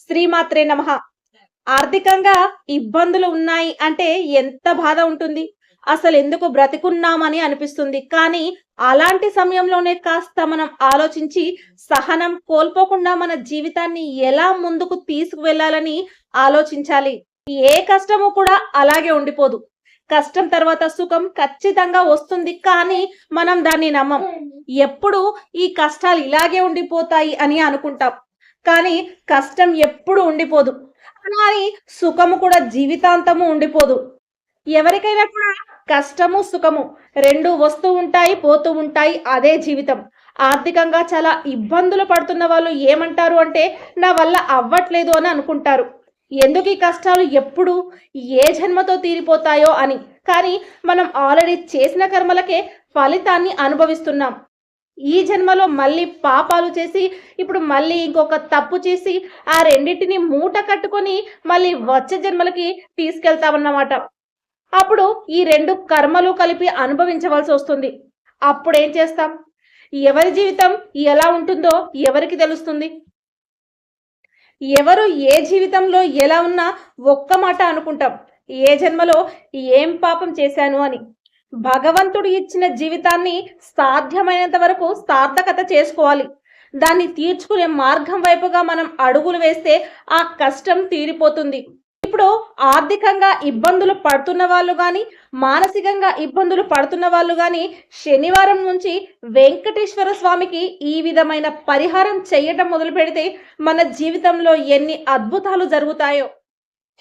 శ్రీమాత్రే నమ. ఆర్థికంగా ఇబ్బందులు ఉన్నాయి అంటే ఎంత బాధ ఉంటుంది? అసలు ఎందుకు బ్రతికున్నామని అనిపిస్తుంది. కానీ అలాంటి సమయంలోనే కాస్త మనం ఆలోచించి సహనం కోల్పోకుండా మన జీవితాన్ని ఎలా ముందుకు తీసుకువెళ్ళాలని ఆలోచించాలి. ఏ కష్టము కూడా అలాగే ఉండిపోదు. కష్టం తర్వాత సుఖం ఖచ్చితంగా వస్తుంది కానీ మనం దాన్ని నమ్మం. ఎప్పుడు ఈ కష్టాలు ఇలాగే ఉండిపోతాయి అని అనుకుంటాం. కానీ కష్టం ఎప్పుడు ఉండిపోదు. కానీ సుఖము కూడా జీవితాంతము ఉండిపోదు. ఎవరికైనా కూడా కష్టము సుఖము రెండు వస్తూ ఉంటాయి పోతూ ఉంటాయి అదే జీవితం. ఆర్థికంగా చాలా ఇబ్బందులు పడుతున్న వాళ్ళు ఏమంటారు అంటే నా వల్ల అవ్వట్లేదు అని అనుకుంటారు. ఎందుకు ఈ కష్టాలు ఎప్పుడు ఏ జన్మతో తీరిపోతాయో అని. కానీ మనం ఆల్రెడీ చేసిన కర్మలకే ఫలితాన్ని అనుభవిస్తున్నాం. ఈ జన్మలో మళ్ళీ పాపాలు చేసి ఇప్పుడు మళ్ళీ ఇంకొక తప్పు చేసి ఆ రెండింటిని మూట కట్టుకొని మళ్ళీ వచ్చే జన్మలకి తీసుకెళ్తామన్నమాట అప్పుడు ఈ రెండు కర్మలు కలిపి అనుభవించవలసి వస్తుంది. అప్పుడు ఏం చేస్తాం? ఎవరి జీవితం ఎలా ఉంటుందో ఎవరికి తెలుస్తుంది? ఎవరు ఏ జీవితంలో ఎలా ఉన్నా ఒక్క మాట అనుకుంటాం. ఏ జన్మలో ఏం పాపం చేశాను అని. భగవంతుడు ఇచ్చిన జీవితాన్ని సాధ్యమైనంత వరకు సార్థకత చేసుకోవాలి. దాన్ని తీర్చుకునే మార్గం వైపుగా మనం అడుగులు వేస్తే ఆ కష్టం తీరిపోతుంది. ఇప్పుడు ఆర్థికంగా ఇబ్బందులు పడుతున్న వాళ్ళు కానీ మానసికంగా ఇబ్బందులు పడుతున్న వాళ్ళు కానీ శనివారం నుంచి వెంకటేశ్వర స్వామికి ఈ విధమైన పరిహారం చేయటం మొదలు పెడితే మన జీవితంలో ఎన్ని అద్భుతాలు జరుగుతాయో.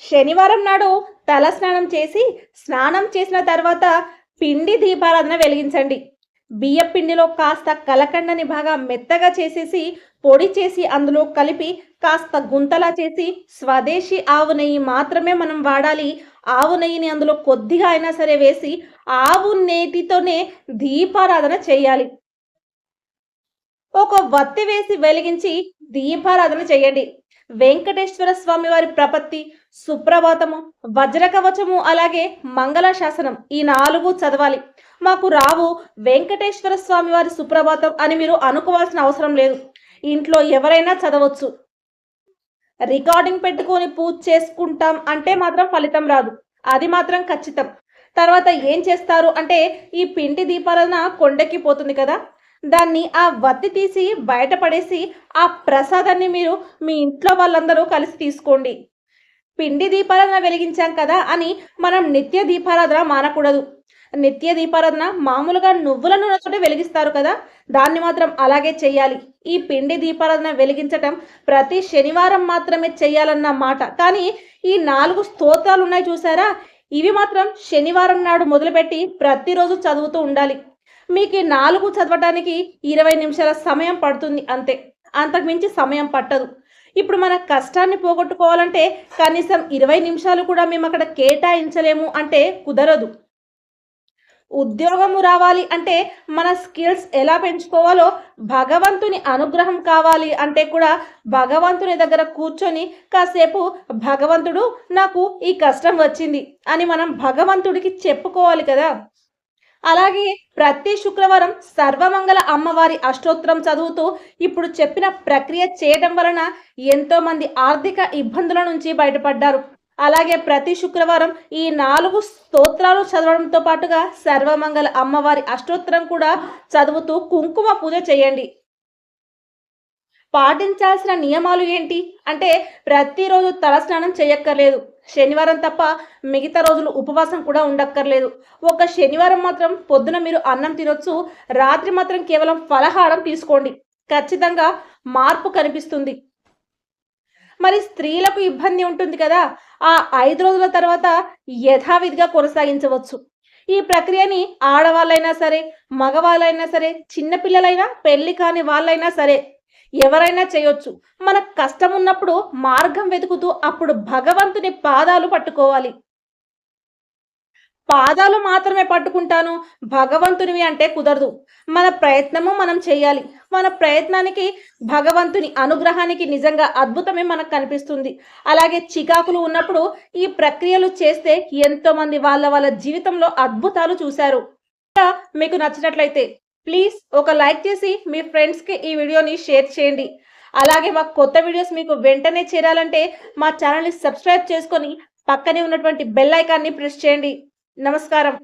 శనివారం నాడు తల స్నానం చేసి స్నానం చేసిన తర్వాత పిండి దీపారాధన వెలిగించండి. బియ్య పిండిలో కాస్త కలకండని బాగా మెత్తగా చేసేసి పొడి చేసి అందులో కలిపి కాస్త గుంతలా చేసి స్వదేశీ ఆవు నెయ్యి మాత్రమే మనం వాడాలి. ఆవు నెయ్యిని అందులో కొద్దిగా అయినా సరే వేసి ఆవు నేతితోనే దీపారాధన చేయాలి. ఒక వత్తి వేసి వెలిగించి దీపారాధన చేయండి. వెంకటేశ్వర స్వామి వారి ప్రపత్తి సుప్రభాతము వజ్రకవచము అలాగే మంగళ శాసనం ఈ నాలుగు చదవాలి. మాకు రావు వెంకటేశ్వర స్వామి వారి సుప్రభాతం అని మీరు అనుకోవాల్సిన అవసరం లేదు. ఇంట్లో ఎవరైనా చదవచ్చు. రికార్డింగ్ పెట్టుకొని పూజ చేసుకుంటాం అంటే మాత్రం ఫలితం రాదు. అది మాత్రం ఖచ్చితం. తర్వాత ఏం చేస్తారు అంటే ఈ పిండి దీపాలన కొండకి పోతుంది కదా. దాన్ని ఆ వత్తి తీసి బయటపడేసి ఆ ప్రసాదాన్ని మీరు మీ ఇంట్లో వాళ్ళందరూ కలిసి తీసుకోండి. పిండి దీపారాధన వెలిగించాం కదా అని మనం నిత్య దీపారాధన మానకూడదు. నిత్య దీపారాధన మామూలుగా నువ్వుల నూనెతోటి వెలిగిస్తారు కదా దాన్ని మాత్రం అలాగే చేయాలి. ఈ పిండి దీపారాధన వెలిగించటం ప్రతి శనివారం మాత్రమే చేయాలన్న మాట. కానీ ఈ నాలుగు స్తోత్రాలు ఉన్నాయి చూసారా? ఇవి మాత్రం శనివారం నాడు మొదలుపెట్టి ప్రతిరోజు చదువుతూ ఉండాలి. మీకు ఈ నాలుగు చదవటానికి ఇరవై నిమిషాల సమయం పడుతుంది అంతే. అంతకుమించి సమయం పట్టదు. ఇప్పుడు మన కష్టాన్ని పోగొట్టుకోవాలంటే కనీసం ఇరవై నిమిషాలు కూడా మేము అక్కడ కేటాయించలేము అంటే కుదరదు. ఉద్యోగము రావాలి అంటే మన స్కిల్స్ ఎలా పెంచుకోవాలో భగవంతుని అనుగ్రహం కావాలి అంటే కూడా భగవంతుని దగ్గర కూర్చొని కాసేపు భగవంతుడు నాకు ఈ కష్టం వచ్చింది అని మనం భగవంతుడికి చెప్పుకోవాలి కదా. అలాగే ప్రతి శుక్రవారం సర్వమంగళ అమ్మవారి అష్టోత్తరం చదువుతూ ఇప్పుడు చెప్పిన ప్రక్రియ చేయడం వలన ఎంతోమంది ఆర్థిక ఇబ్బందుల నుంచి బయటపడ్డారు. అలాగే ప్రతి శుక్రవారం ఈ నాలుగు స్తోత్రాలు చదవడంతో పాటుగా సర్వమంగళ అమ్మవారి అష్టోత్తరం కూడా చదువుతూ కుంకుమ పూజ చేయండి. పాటించాల్సిన నియమాలు ఏంటి? అంటే ప్రతిరోజు తలస్నానం చేయక్కర్లేదు. శనివారం తప్ప మిగతా రోజులు ఉపవాసం కూడా ఉండక్కర్లేదు. ఒక శనివారం మాత్రం పొద్దున మీరు అన్నం తినొచ్చు. రాత్రి మాత్రం కేవలం ఫలహారం తీసుకోండి. ఖచ్చితంగా మార్పు కనిపిస్తుంది. మరి స్త్రీలకు ఇబ్బంది ఉంటుంది కదా. ఆ ఐదు రోజుల తర్వాత యథావిధిగా కొనసాగించవచ్చు. ఈ ప్రక్రియని ఆడవాళ్ళైనా సరే మగవాళ్ళైనా సరే చిన్నపిల్లలైనా పెళ్ళి కాని వాళ్ళైనా సరే ఎవరైనా చేయొచ్చు. మన కష్టం ఉన్నప్పుడు మార్గం వెతుకుతూ అప్పుడు భగవంతుని పాదాలు పట్టుకోవాలి. పాదాలు మాత్రమే పట్టుకుంటాను భగవంతునివి అంటే కుదరదు. మన ప్రయత్నము మనం చేయాలి. మన ప్రయత్నానికి భగవంతుని అనుగ్రహానికి నిజంగా అద్భుతమే మనకు కనిపిస్తుంది. అలాగే చికాకులు ఉన్నప్పుడు ఈ ప్రక్రియలు చేస్తే ఎంతోమంది వాళ్ళ వాళ్ళ జీవితంలో అద్భుతాలు చూశారు. మీకు నచ్చినట్లయితే ప్లీజ్ ఒక లైక్ చేసి మీ ఫ్రెండ్స్కి ఈ వీడియోని షేర్ చేయండి. అలాగే మా కొత్త వీడియోస్ మీకు వెంటనే చేరాలంటే మా ఛానల్ని సబ్స్క్రైబ్ చేసుకొని పక్కనే ఉన్నటువంటి బెల్ ఐకాన్ని ప్రెస్ చేయండి. నమస్కారం.